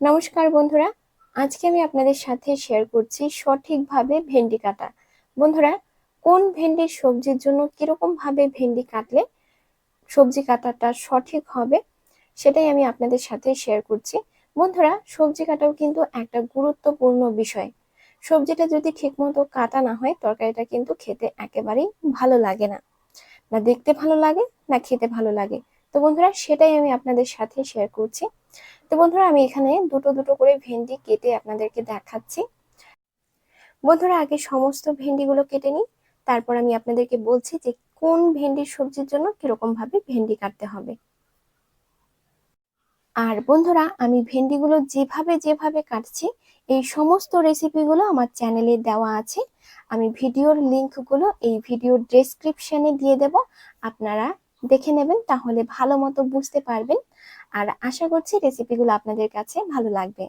নমস্কার বন্ধুরা, আজকে আমি আপনাদের সাথে শেয়ার করছি সঠিকভাবে ভেন্ডি কাটা। বন্ধুরা, কোন ভেন্ডির সবজির জন্য কীরকম ভাবে ভেন্ডি কাটলে সবজি কাটাটা সঠিক হবে, সেটাই আমি আপনাদের সাথে শেয়ার করছি। বন্ধুরা, সবজি কাটাও কিন্তু একটা গুরুত্বপূর্ণ বিষয়। সবজিটা যদি ঠিকমতো কাটা না হয়, তরকারিটা কিন্তু খেতে একেবারেই ভালো লাগে না। না দেখতে ভালো লাগে, না খেতে ভালো লাগে। তো বন্ধুরা, সেটাই আমি আপনাদের সাথে শেয়ার করছি। তো বন্ধুরা, আমি এখানে দুটো দুটো করে ভেন্ডি কেটে আপনাদেরকে দেখাচ্ছি। বন্ধুরা, আগে সমস্ত ভেন্ডিগুলো কেটে নিই। তারপর আমি আপনাদেরকে বলছি যে কোন ভেন্ডির সবজির জন্য কীরকম ভাবে ভেন্ডি কাটতে হবে। আর বন্ধুরা, আমি ভেন্ডিগুলো যেভাবে যেভাবে কাটছি, এই সমস্ত রেসিপিগুলো আমার চ্যানেলে দেওয়া আছে। আমি ভিডিওর লিঙ্কগুলো এই ভিডিওর ডেসক্রিপশানে দিয়ে দেব। আপনারা দেখে নেবেন তাহলে ভালো মতো বুঝতে পারবেন। আর আশা করছি রেসিপিগুলো আপনাদের কাছে ভালো লাগবে।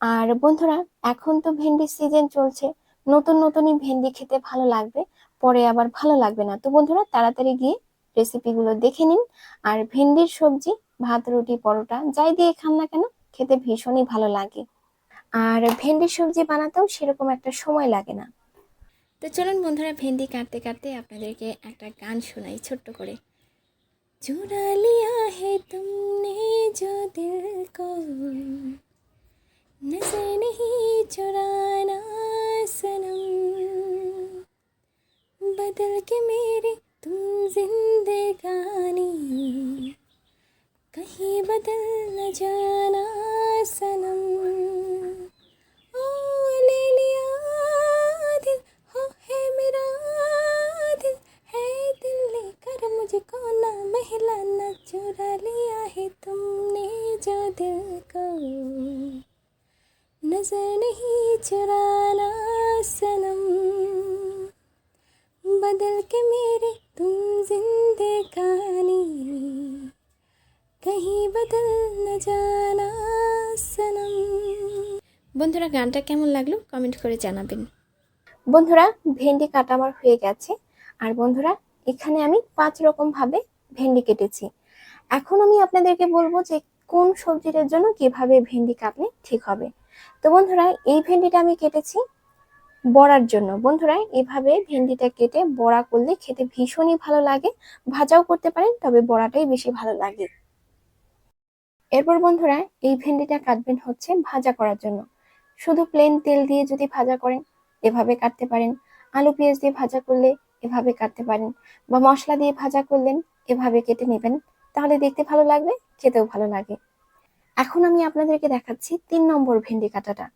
আর বন্ধুরা, এখন তো ভেন্ডির সিজন চলছে। নতুন নতুনই ভেন্ডি খেতে ভালো লাগবে, পরে আবার ভালো লাগবে না। তো বন্ধুরা, তাড়াতাড়ি গিয়ে রেসিপিগুলো দেখে নিন। আর ভেন্ডির সবজি, ভাত, রুটি, পরোটা, যাই দিয়ে খান না কেন, খেতে ভীষণই ভালো লাগে। আর ভেন্ডির সবজি বানাতেও সেরকম একটা সময় লাগে না। তো চলুন বন্ধুরা ভেন্ডি কাটতে কাটতে আপনাদেরকে একটা গান শোনাই ছোট্ট করে चुरा लिया है तुमने जो दिल को नजर नहीं चुराना सनम बदल के मेरे तुम जिंदगानी कहीं बदल न जाना सनम दिल को नजर नहीं चुराना सनम बदल के मेरे तुम जिंदगानी कहीं बदल न जाना सनम বন্ধুরা গানটা কেমন লাগলো কমেন্ট করে জানাবেন বন্ধুরা ভেন্ডি কাটা আমার হয়ে গেছে আর বন্ধুরা এখানে আমি পাঁচ রকম ভাবে ভেন্ডি কেটেছি এখন আমি আপনাদেরকে বলবো যে কোন সবজিটার জন্য কীভাবে ভেন্ডি কাটলে ঠিক হবে? তো বন্ধুরা, এই ভেন্ডিটা আমি কেটেছি বড়ার জন্য। বন্ধুরা, এভাবে ভেন্ডিটা কেটে বড়া করলে খেতে ভীষণই ভালো লাগে। ভাজাও করতে পারেন, তবে বড়াটাই বেশি ভালো লাগে। এরপর বন্ধুরা, এই ভেন্ডিটা কাটবেন হচ্ছে ভাজা করার জন্য। শুধু প্লেন তেল দিয়ে যদি ভাজা করেন, এভাবে কাটতে পারেন। আলু পেঁয়াজ দিয়ে ভাজা করলে এভাবে কাটতে পারেন। বা মশলা দিয়ে ভাজা করলেন, এভাবে কেটে নেবেন। তাহলে দেখতে ভালো লাগবে, খেতেও ভালো লাগে। এখন আমি আপনাদেরকে দেখাচ্ছি তিন নম্বর ভেন্ডি কাটাটা।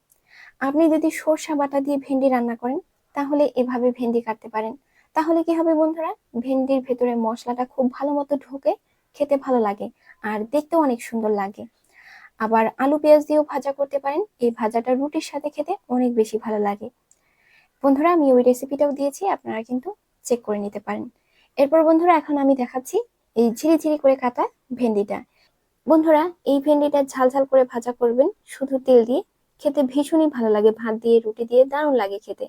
আপনি যদি সর্ষা বাটা দিয়ে ভেন্ডি রান্না করেন, তাহলে এভাবে ভেন্ডি কাটতে পারেন। তাহলে কি হবে বন্ধুরা? ভেন্ডির ভেতরে মশলাটা খুব ভালো মতো ঢোকে, খেতে ভালো লাগে আর দেখতেও অনেক সুন্দর লাগে। আবার আলু পেঁয়াজ দিয়েও ভাজা করতে পারেন, এই ভাজাটা রুটির সাথে খেতে অনেক বেশি ভালো লাগে। বন্ধুরা, আমি ওই রেসিপিটাও দিয়েছি, আপনারা কিন্তু চেক করে নিতে পারেন। এরপর বন্ধুরা, এখন আমি দেখাচ্ছি এই ঝিরি ঝিরি করে কাটা ভেন্ডিটা। বন্ধুরা, এই ভেন্ডিটা ঝাল ঝাল করে ভাজা করবেন শুধু তেল দিয়ে। খেতে ভীষণই ভালো লাগে, ভাত দিয়ে, রুটি দিয়ে, দারুণ লাগে খেতে।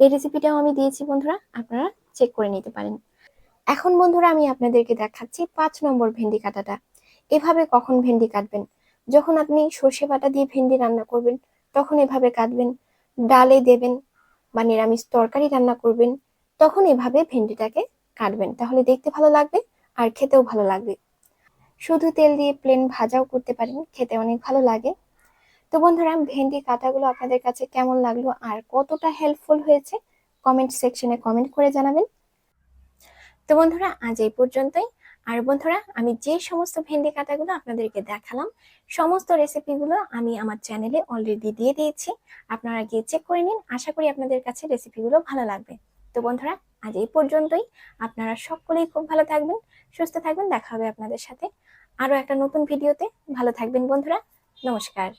এই রেসিপিটাও আমি দিয়েছি বন্ধুরা, আপনারা চেক করে নিতে পারেন। এখন বন্ধুরা, আমি আপনাদেরকে দেখাচ্ছি পাঁচ নম্বর ভেন্ডি কাটাটা। এভাবে কখন ভেন্ডি কাটবেন? যখন আপনি সর্ষে বাটা দিয়ে ভেন্ডি রান্না করবেন, তখন এভাবে কাটবেন। ডালে দেবেন বা নিরামিষ তরকারি রান্না করবেন, তখন এভাবে ভেন্ডিটাকে কাটবেন। তাহলে দেখতে ভালো লাগবে আর খেতেও ভালো লাগবে। শুধু তেল দিয়ে প্লেন ভাজাও করতে পারেন, খেতে অনেক ভালো লাগে। তো বন্ধুরা, ভেন্ডি কাটাগুলো আপনাদের কাছে কেমন লাগল আর কতটা হেল্পফুল হয়েছে কমেন্ট সেকশনে কমেন্ট করে জানাবেন। তো বন্ধুরা, আজ এই পর্যন্তই। আর বন্ধুরা, আমি যে সমস্ত ভেন্ডি কাটাগুলো আপনাদেরকে দেখালাম, সমস্ত রেসিপিগুলো আমি আমার চ্যানেলে অলরেডি দিয়ে দিয়েছি। আপনারা গিয়ে চেক করে নিন। আশা করি আপনাদের কাছে রেসিপিগুলো ভালো লাগবে। তো বন্ধুরা আজ এই পর্যন্তই। আপনারা সকলেই খুব ভালো থাকবেন, সুস্থ থাকবেন। দেখা হবে আপনাদের সাথে আরও একটা নতুন ভিডিওতে। ভালো থাকবেন বন্ধুরা। নমস্কার।